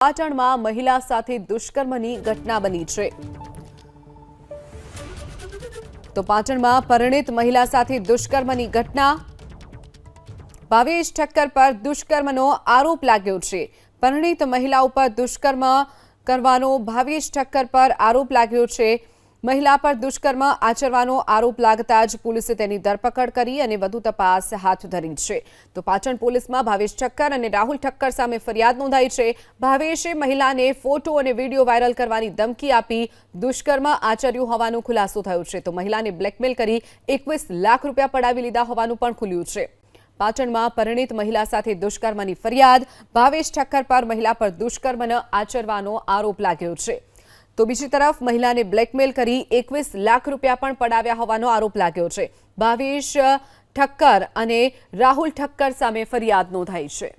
પાટણમાં મહિલા સાથે દુષ્કર્મની ઘટના બની છે. તો પાટણમાં પરિણીત મહિલા સાથે દુષ્કર્મની ઘટના. ભાવેશ ઠક્કર પર દુષ્કર્મનો આરોપ લાગ્યો છે. પરિણીત મહિલા ઉપર દુષ્કર્મ કરવાનો ભાવેશ ઠક્કર પર આરોપ લાગ્યો છે. મહિલા પર દુષ્કર્મ આચરવાનો આરોપ લાગતા જ પોલીસે તેની ધરપકડ કરી અને વધુ તપાસ હાથ ધરી છે. તો પાટણ પોલીસમાં ભાવેશ ઠક્કર અને રાહુલ ઠક્કર સામે ફરિયાદ નોંધાઈ છે. ભાવેશે મહિલાને ફોટો અને વીડિયો વાયરલ કરવાની ધમકી આપી દુષ્કર્મ આચર્યું હોવાનો ખુલાસો થયો છે. તો મહિલાને બ્લેકમેલ કરી એકવીસ લાખ રૂપિયા પડાવી લીધા હોવાનું પણ ખુલ્યું છે. પાટણમાં પરિણીત મહિલા સાથે દુષ્કર્મની ફરિયાદ. ભાવેશ ઠક્કર પર મહિલા પર દુષ્કર્મ આચરવાનો આરોપ લાગ્યો છે. તો બીજી તરફ મહિલાને બ્લેકમેલ કરી એકવીસ લાખ રૂપિયા પણ પડાવ્યા હોવાનો આરોપ લાગ્યો છે. ભાવેશ ઠક્કર અને રાહુલ ઠક્કર સામે ફરિયાદ નોંધાઈ છે.